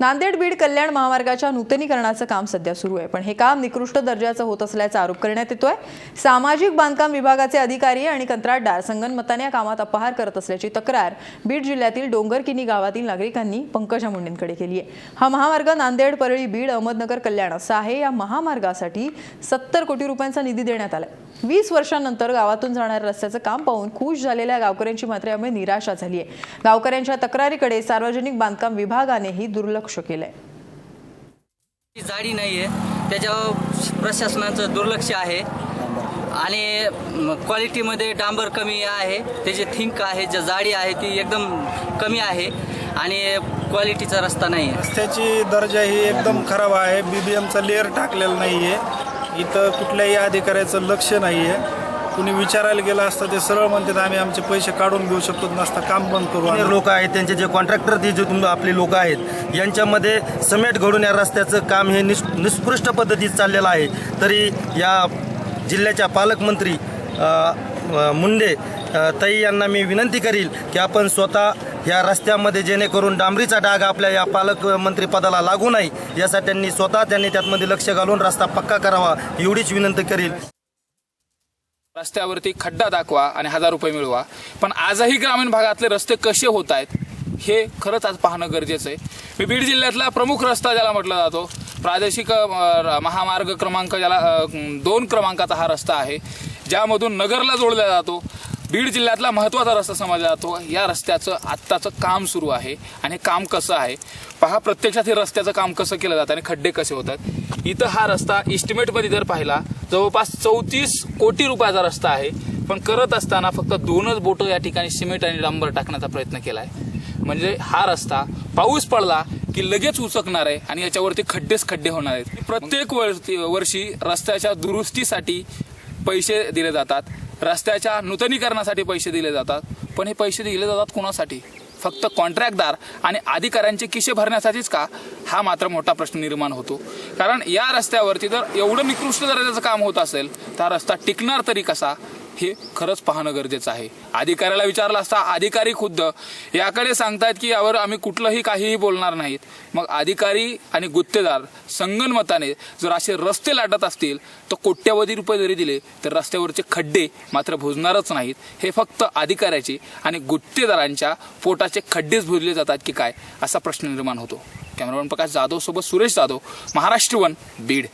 नांदेड बीड कल्याण महामार्गाच्या नूतनीकरणाचं काम सध्या सुरू आहे. पण हे काम निकृष्ट दर्जाचं होत असल्याचा आरोप करण्यात येतोय. सामाजिक बांधकाम विभागाचे अधिकारी आणि कंत्राटदार संगनमताने या कामात अपहार करत असल्याची तक्रार बीड जिल्ह्यातील डोंगरकिनी गावातील नागरिकांनी पंकजा मुंडेंकडे केली आहे. हा महामार्ग नांदेड परळी बीड अहमदनगर कल्याण असा आहे. या महामार्गासाठी सत्तर कोटी रुपयांचा निधी देण्यात आलाय. वीस वर्षांनंतर गावातून जाणाऱ्या रस्त्याचं काम पाहून खुश झालेल्या गावकऱ्यांची मात्र यामुळे निराशा झाली आहे गावकऱ्यांच्या तक्रारीकडे सार्वजनिक बांधकाम विभागानेही दुर्लक्ष केलंय. ती जाडी नाही आहे त्याच्यावर प्रशासनाचं दुर्लक्ष आहे. आणि क्वालिटीमध्ये डांबर कमी आहे. त्याची थिंक आहे जे जाडी आहे ती एकदम कमी आहे. आणि क्वालिटीचा रस्ता नाही आहे रस्त्याची दर्जा ही एकदम खराब आहे. बी बी एमचा लेअर टाकलेला नाही आहे इथं कुठल्याही अधिकाऱ्याचं लक्ष नाही आहे कुणी विचारायला गेलं असतं ते सरळ म्हणतात आम्ही आमचे पैसे काढून घेऊ शकतो नसता काम बंद करू आम्ही. लोक आहेत त्यांचे जे कॉन्ट्रॅक्टर ते जे तुम आपले लोक आहेत यांच्यामध्ये समेट घडून या रस्त्याचं काम हे निस् निष्कृष्ट पद्धतीत चाललेलं आहे तरी या जिल्ह्याच्या पालकमंत्री अ, अ, मुंडे अ, ताई यांना मी विनंती करील की आपण स्वतः या रस्त्यामध्ये जेणेकरून डांबरीचा डाग आपल्या या पालकमंत्री पदाला लागू नाही यासाठी त्यांनी स्वतः त्यांनी त्यातमध्ये लक्ष घालून रस्ता पक्का करावा एवढीच विनंती करील. रस्त्यावरती खड्डा दाखवा आणि हजार रुपये मिळवा. पण आजही ग्रामीण भागातले रस्ते कसे होत आहेत हे खरंच आज पाहणं गरजेचं आहे. मी बीड जिल्ह्यातला प्रमुख रस्ता ज्याला म्हटला जातो प्रादेशिक महामार्ग क्रमांक ज्याला दोन क्रमांकाचा हा रस्ता आहे ज्यामधून नगरला जोडला जातो. बीड जिल्ह्यातला महत्त्वाचा रस्ता समजला जातो. या रस्त्याचं आत्ताचं काम सुरू आहे आणि हे काम कसं आहे? पहा प्रत्यक्षात हे रस्त्याचं काम कसं केलं जातं आणि खड्डे कसे होतात. इथं हा रस्ता इस्टिमेटमध्ये जर पाहिला जवळपास चौतीस कोटी रुपयाचा रस्ता आहे. पण करत असताना फक्त दोनच बोटं या ठिकाणी सिमेंट आणि डांबर टाकण्याचा प्रयत्न केला आहे म्हणजे हा रस्ता पाऊस पडला की लगेच उचकणार आहे आणि याच्यावरती खड्डेच खड्डे होणार आहेत. प्रत्येक वर्षी वर्षी रस्त्याच्या दुरुस्तीसाठी पैसे दिले जातात. रस्त्याच्या नूतनीकरणासाठी पैसे दिले जातात. पण हे पैसे दिले जातात कोणासाठी? फक्त कॉन्ट्रॅक्टदार आणि अधिकाऱ्यांचे किशे भरण्यासाठीच का? हा मात्र मोठा प्रश्न निर्माण होतो. कारण या रस्त्यावरती जर एवढं निकृष्ट दर्जाचं काम होत असेल तर हा रस्ता टिकणार तरी कसा? हे खरंच पाहणं गरजेचं आहे. अधिकाऱ्याला विचारलं असता अधिकारी खुद्द. याकडे सांगतात की यावर आम्ही कुठलंही काहीही बोलणार नाहीत. मग अधिकारी आणि गुत्तेदार संगनमताने जर असे रस्ते लाटत असतील तर कोट्यवधी रुपये जरी दिले तर रस्त्यावरचे खड्डे मात्र भुजणारच नाहीत. हे फक्त अधिकाऱ्याचे आणि गुत्तेदारांच्या पोटाचे खड्डेच भुजले जातात की काय असा प्रश्न निर्माण होतो. कॅमेरामॅन प्रकाश जाधव सोबत सुरेश जाधव महाराष्ट्र वन बीड.